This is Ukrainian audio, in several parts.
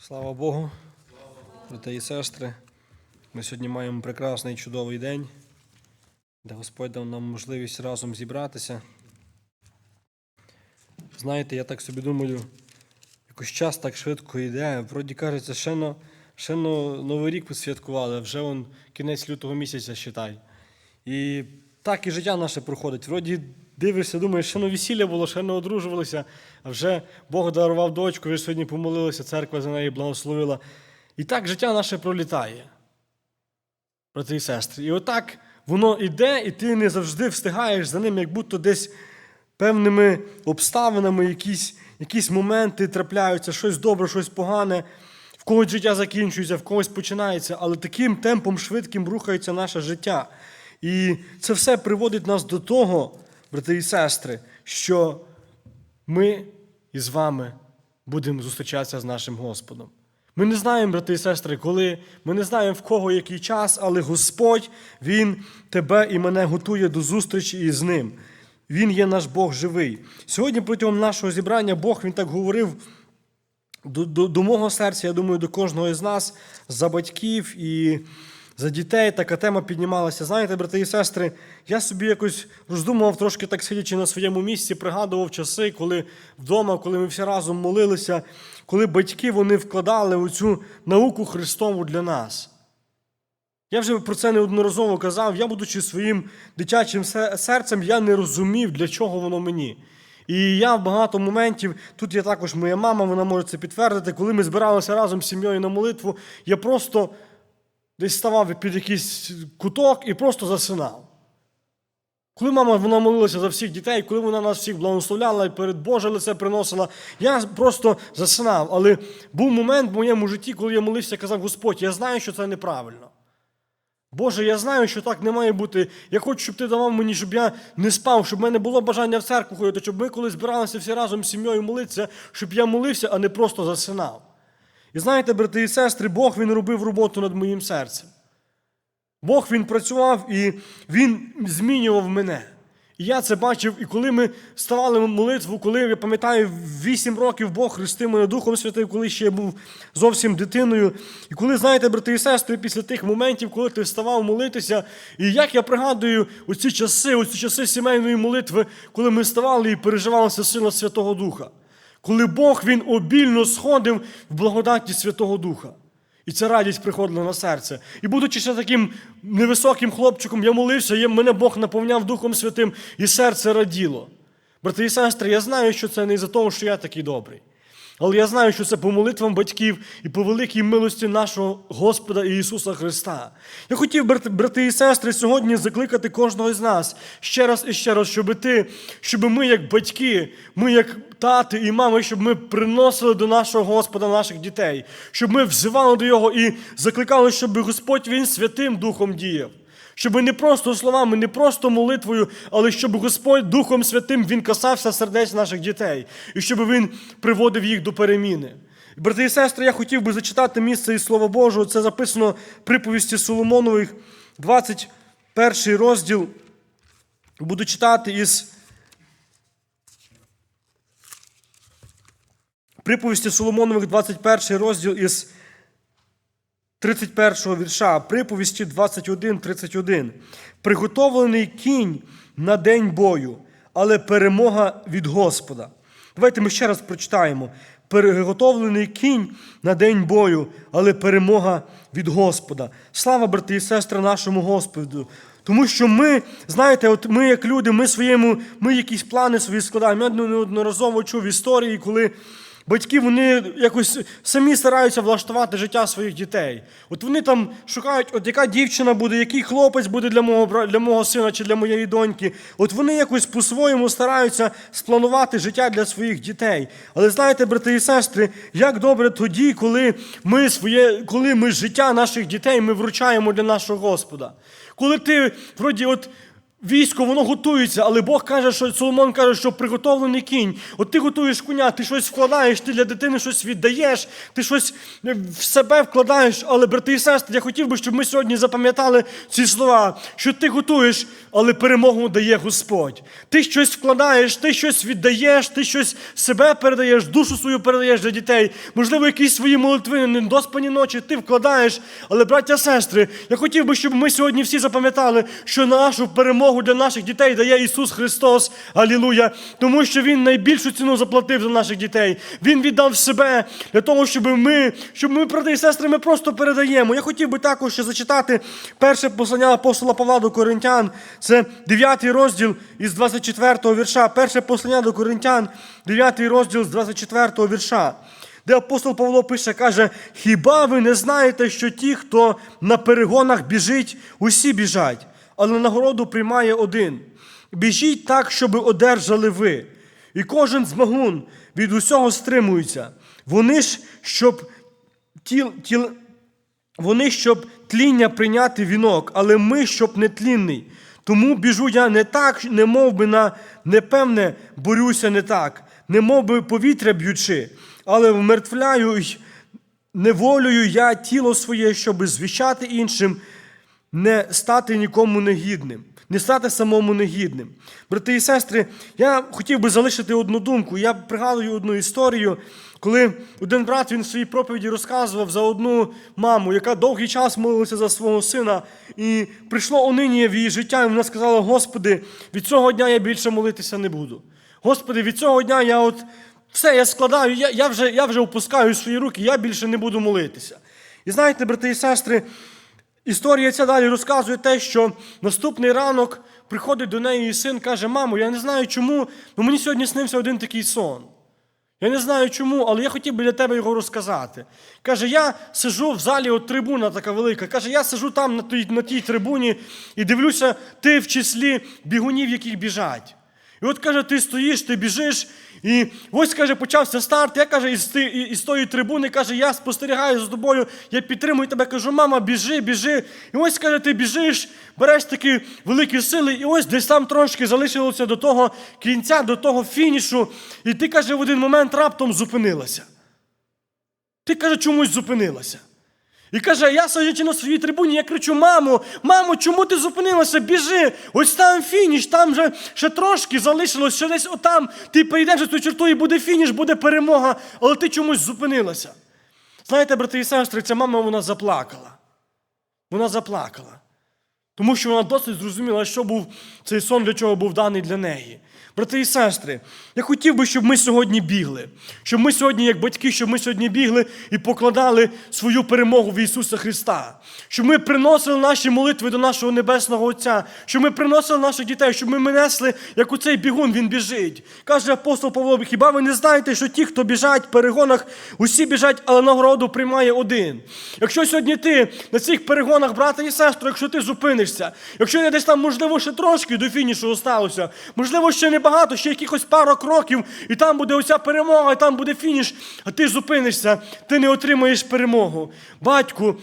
Слава Богу, брати і сестри. Ми сьогодні маємо прекрасний чудовий день, де Господь дав нам можливість разом зібратися. Знаєте, я так собі думаю, якось час так швидко йде. Вроді кажеться, ще, но, ще но Новий рік посвяткували, а вже он кінець лютого місяця считай. І так і життя наше проходить. Вроді дивишся, думаєш, ще на весілля було, ще не одружувалися, а вже Бог дарував дочку, ви сьогодні помолилися, церква за неї благословила. І так життя наше пролітає, брати і сестри. І отак воно йде, і ти не завжди встигаєш за ним, як будто десь певними обставинами, якісь, якісь моменти трапляються, щось добре, щось погане. В когось життя закінчується, в когось починається, але таким темпом швидким рухається наше життя. І це все приводить нас до того, брати і сестри, що ми із вами будемо зустрічатися з нашим Господом. Ми не знаємо, брати і сестри, коли, ми не знаємо, в кого який час, але Господь, Він тебе і мене готує до зустрічі із Ним. Він є наш Бог живий. Сьогодні протягом нашого зібрання Бог Він так говорив до, до, до мого серця, я думаю, до кожного із нас, за батьків і за дітей така тема піднімалася. Знаєте, брати і сестри, я собі якось роздумував, трошки так сидячи на своєму місці, пригадував часи, коли вдома, коли ми всі разом молилися, коли батьки вони вкладали у цю науку Христову для нас. Я вже про це неодноразово казав. Я, будучи своїм дитячим серцем, я не розумів, для чого воно мені. І я в багато моментів, тут є також моя мама, вона може це підтвердити, коли ми збиралися разом з сім'єю на молитву, я просто десь ставав під якийсь куток і просто засинав. Коли мама вона молилася за всіх дітей, коли вона нас всіх благословляла і перед Боже лице приносила, я просто засинав. Але був момент в моєму житті, коли я молився і казав, Господь, я знаю, що це неправильно. Боже, я знаю, що так не має бути. Я хочу, щоб ти давав мені, щоб я не спав, щоб в мене було бажання в церкву ходити, щоб ми, коли збиралися всі разом з сім'єю молитися, щоб я молився, а не просто засинав. І знаєте, брати і сестри, Бог він робив роботу над моїм серцем. Бог він працював і Він змінював мене. І я це бачив, і коли ми ставали в молитву, коли я пам'ятаю, вісім років Бог хрестив мене Духом Святим, коли ще я був зовсім дитиною. І коли, знаєте, брати і сестри, після тих моментів, коли ти вставав молитися, і як я пригадую оці часи, оці часи сімейної молитви, коли ми ставали і переживалася сила Святого Духа, коли Бог він обільно сходив в благодаті Святого Духа. І ця радість приходила на серце. І будучи ще таким невисоким хлопчиком, я молився, і мене Бог наповняв Духом Святим, і серце раділо. Брати і сестри, я знаю, що це не із-за того, що я такий добрий. Але я знаю, що це по молитвам батьків і по великій милості нашого Господа Ісуса Христа. Я хотів, брати, і сестри, сьогодні закликати кожного з нас ще раз і ще раз, щоб ти, щоб ми, як батьки, ми, як тати і мами, щоб ми приносили до нашого Господа наших дітей, щоб ми взивали до Його і закликали, щоб Господь Він Святим Духом діяв. Щоб не просто словами, не просто молитвою, але щоб Господь Духом Святим Він касався сердець наших дітей, і щоб Він приводив їх до переміни. Брати і сестри, я хотів би зачитати місце із Слова Божого. Це записано в приповісті Соломонових, 21 розділ. Буду читати із приповісті Соломонових, 21 розділ із 31 вірша, приповісті 21.31. Приготовлений кінь на день бою, але перемога від Господа. Давайте ми ще раз прочитаємо. Приготовлений кінь на день бою, але перемога від Господа. Слава, брати і сестри, нашому Господу. Тому що ми, знаєте, от ми, як люди, ми своєму, ми якісь плани свої складаємо. Я неодноразово чув історії, коли Батьки вони якось самі стараються влаштувати життя своїх дітей. От вони там шукають, от яка дівчина буде, який хлопець буде для мого для мого сина чи для моєї доньки. От вони якось по-своєму стараються спланувати життя для своїх дітей. Але знаєте, брати і сестри, як добре тоді, коли ми своє, коли ми життя наших дітей ми вручаємо для нашого Господа. Коли ти вроді от військо, воно готується, але Бог каже, що Соломон каже, що приготовлений кінь. От ти готуєш коня, ти щось вкладаєш, ти для дитини щось віддаєш, ти щось е, в себе вкладаєш. Але, брати і сестри, я хотів би, щоб ми сьогодні запам'ятали ці слова, що ти готуєш, але перемогу дає Господь. Ти щось вкладаєш, ти щось віддаєш, ти щось себе передаєш, душу свою передаєш для дітей. Можливо, якісь свої молитви, недоспані ночі ти вкладаєш. Але, браття, сестри, я хотів би, щоб ми сьогодні всі запам'ятали, що нашу перемогу для наших дітей дає Ісус Христос. Алілуя. Тому що Він найбільшу ціну заплатив за наших дітей. Він віддав себе для того, щоб ми, щоб ми, брати і сестри, ми просто передаємо. Я хотів би також ще зачитати перше послання апостола Павла до Коринтян. Це 9 розділ із 24 вірша. Перше послання до Коринтян, 9 розділ з 24 вірша. Де апостол Павло пише, каже: Хіба ви не знаєте, що ті, хто на перегонах біжить, усі біжать, але нагороду приймає один. Біжіть так, щоб одержали ви. І кожен змагун від усього стримується. Вони ж, щоб тіл, тіл, вони, щоб тління прийняти вінок, але ми, щоб нетлінний. Тому біжу я не так, не мов би на непевне борюся не так, не мов би повітря б'ючи, але вмертвляю й неволею я тіло своє, щоб звіщати іншим, не стати нікому негідним, не стати самому негідним. Брати і сестри, я хотів би залишити одну думку. Я пригадую одну історію, коли один брат він в своїй проповіді розказував за одну маму, яка довгий час молилася за свого сина, і прийшло онині в її життя, і вона сказала: Господи, від цього дня я більше молитися не буду. Господи, від цього дня я от все, я складаю, я, я, вже, я вже опускаю свої руки, я більше не буду молитися. І знаєте, брати і сестри, історія ця далі розказує те, що наступний ранок приходить до неї і син каже: Мамо, я не знаю чому, але мені сьогодні снився один такий сон. Я не знаю чому, але я хотів би для тебе його розказати. Каже, я сижу в залі, от трибуна така велика. Каже, я сижу там на тій, на тій трибуні і дивлюся, ти в числі бігунів, які біжать. І от каже, ти стоїш, ти біжиш, і ось каже, почався старт. Я каже, із, із тої трибуни каже, я спостерігаю за тобою, я підтримую тебе. Кажу, мама, біжи, біжи. І ось каже, ти біжиш, береш такі великі сили, і ось десь там трошки залишилося до того кінця, до того фінішу. І ти каже, в один момент раптом зупинилася. Ти каже, чомусь зупинилася. І каже, я сидячи на своїй трибуні, я кричу: мамо, мамо, чому ти зупинилася? Біжи! Ось там фініш, там же ще трошки залишилось, ще десь отам. Ти перейдеш за цю черту і буде фініш, буде перемога, але ти чомусь зупинилася. Знаєте, брати і сестри, ця мама вона заплакала. Вона заплакала. Тому що вона досить зрозуміла, що був цей сон, для чого був даний для неї. Брати і сестри, я хотів би, щоб ми сьогодні бігли, щоб ми сьогодні, як батьки, щоб ми сьогодні бігли і покладали свою перемогу в Ісуса Христа, щоб ми приносили наші молитви до нашого Небесного Отця, щоб ми приносили наших дітей, щоб ми несли, як у цей бігун він біжить. Каже апостол Павло, хіба ви не знаєте, що ті, хто біжать в перегонах, усі біжать, але нагороду приймає один. Якщо сьогодні ти на цих перегонах, брата і сестру, якщо ти зупинишся, якщо я десь там, можливо, ще трошки до фінішу осталося, можливо, ще небагато, ще якихось пару кроків, і там буде оця перемога, і там буде фініш, а ти зупинишся, ти не отримаєш перемогу. Батьку,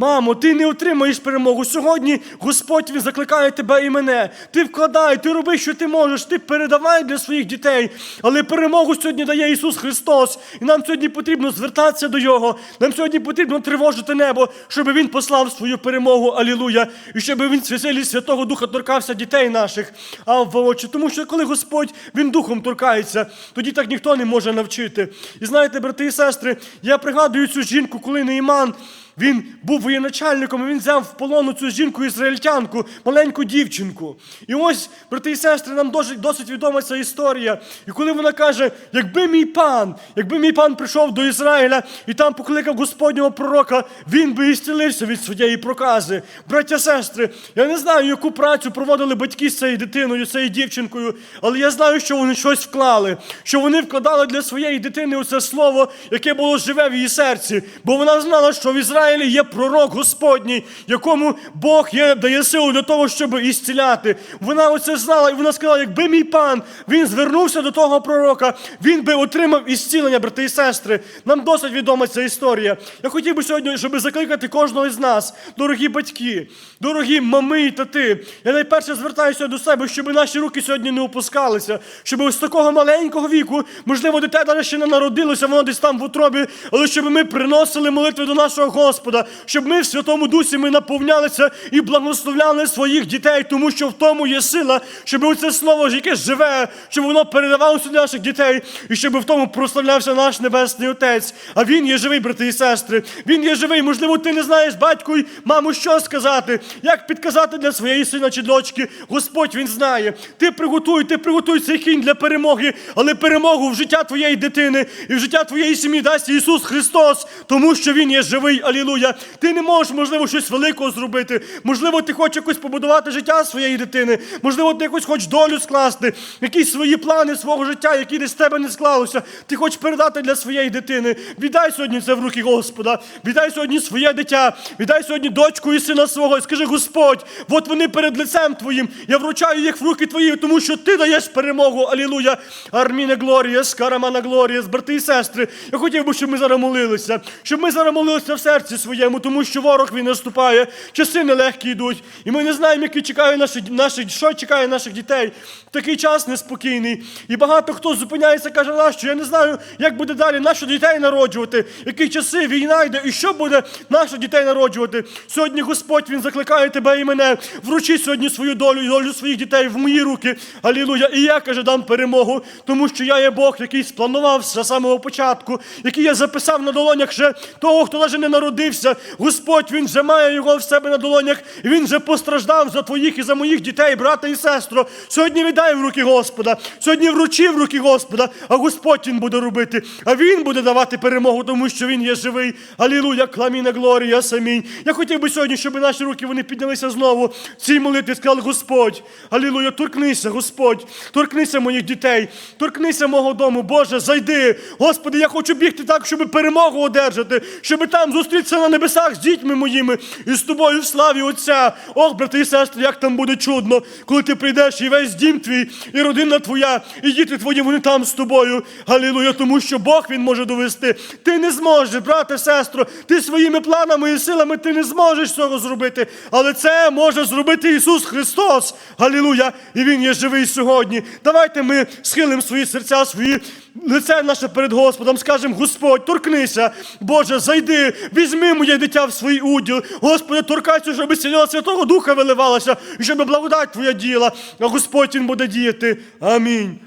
Мамо, ти не отримаєш перемогу. Сьогодні Господь Він закликає тебе і мене. Ти вкладай, ти роби, що ти можеш, ти передавай для своїх дітей. Але перемогу сьогодні дає Ісус Христос. І нам сьогодні потрібно звертатися до Його. Нам сьогодні потрібно тривожити небо, щоб Він послав свою перемогу. Алілуя. І щоб Він святилі Святого Духа торкався дітей наших. А в очі. Тому що коли Господь Він духом торкається, тоді так ніхто не може навчити. І знаєте, брати і сестри, я пригадую цю жінку, коли Нейман. Він був воєначальником, і він взяв в полону цю жінку ізраїльтянку, маленьку дівчинку. І ось, брати і сестри, нам досить, досить відома ця історія. І коли вона каже, якби мій пан, якби мій пан прийшов до Ізраїля і там покликав Господнього пророка, він би ісцілився від своєї прокази. Браття, сестри, я не знаю, яку працю проводили батьки з цією дитиною, з цією дівчинкою, але я знаю, що вони щось вклали, що вони вкладали для своєї дитини оце слово, яке було живе в її серці, бо вона знала, що в Ізраїлі Ізраїлі є пророк Господній, якому Бог є, дає силу для того, щоб ісціляти. Вона оце знала, і вона сказала, якби мій пан він звернувся до того пророка, він би отримав ісцілення, брати і сестри. Нам досить відома ця історія. Я хотів би сьогодні, щоб закликати кожного з нас, дорогі батьки, дорогі мами і тати. Я найперше звертаюся до себе, щоб наші руки сьогодні не опускалися, щоб з такого маленького віку, можливо, дитя навіть ще не народилося, воно десь там в утробі, але щоб ми приносили молитви до нашого Господа, щоб ми в Святому Дусі ми наповнялися і благословляли своїх дітей, тому що в тому є сила, щоб оце слово, яке живе, щоб воно передавалося до наших дітей, і щоб в тому прославлявся наш Небесний Отець. А він є живий, брати і сестри. Він є живий. Можливо, ти не знаєш батьку й маму, що сказати, як підказати для своєї сина чи дочки. Господь він знає. Ти приготуй, ти приготуй цей кінь для перемоги, але перемогу в життя твоєї дитини і в життя твоєї сім'ї дасть Ісус Христос, тому що Він є живий. Алілуя. Ти не можеш, можливо, щось великого зробити. Можливо, ти хочеш якось побудувати життя своєї дитини. Можливо, ти якось хочеш долю скласти, якісь свої плани свого життя, які десь з тебе не склалося. Ти хочеш передати для своєї дитини. Віддай сьогодні це в руки Господа. Віддай сьогодні своє дитя. Віддай сьогодні дочку і сина свого. І скажи, Господь, от вони перед лицем Твоїм. Я вручаю їх в руки Твої, тому що Ти даєш перемогу. Алілуя. Арміне Глорія, Скарамана Глорія, брати і сестри. Я хотів би, щоб ми зараз молилися, щоб ми зараз молилися в серці своєму, тому що ворог він наступає, часи нелегкі йдуть. І ми не знаємо, які чекає наші, наші, що чекає наших дітей. Такий час неспокійний. І багато хто зупиняється, каже, нащо? Я не знаю, як буде далі наших дітей народжувати, які часи війна йде, і що буде наших дітей народжувати. Сьогодні Господь Він закликає тебе і мене. Вручи сьогодні свою долю і долю своїх дітей в мої руки. Алілуя. І я каже, дам перемогу, тому що я є Бог, який спланував з самого початку, який я записав на долонях ще того, хто навіть не народився. Господь Він вже має його в себе на долонях, він вже постраждав за твоїх і за моїх дітей, брата і сестро. Сьогодні віддай в руки Господа. Сьогодні вручи в руки Господа, а Господь він буде робити. А він буде давати перемогу, тому що він є живий. Алілуя, кламіна глорія, самінь. Я хотів би сьогодні, щоб наші руки вони піднялися знову. Цій молитві сказали, Господь, алілуя, торкнися, Господь, торкнися моїх дітей, торкнися мого дому. Боже, зайди. Господи, я хочу бігти так, щоб перемогу одержати, щоб там зустрітися на небесах з дітьми моїми і з тобою в славі Отця. Ох, брати і сестри, як там буде чудно, коли ти прийдеш і весь дім твій, і родина твоя, і діти твої, вони там з тобою. Галілуя, тому що Бог він може довести. Ти не зможеш, брате, сестро, ти своїми планами і силами ти не зможеш цього зробити. Але це може зробити Ісус Христос. Галілуя! І Він є живий сьогодні. Давайте ми схилимо свої серця, свої лице наше перед Господом, скажемо, Господь, торкнися, Боже, зайди, візьми моє дитя в свій уділ. Господи, торкайся, щоб сила Святого Духа виливалася, і щоб благодать Твоя діла, а Господь Він буде діяти. Амінь.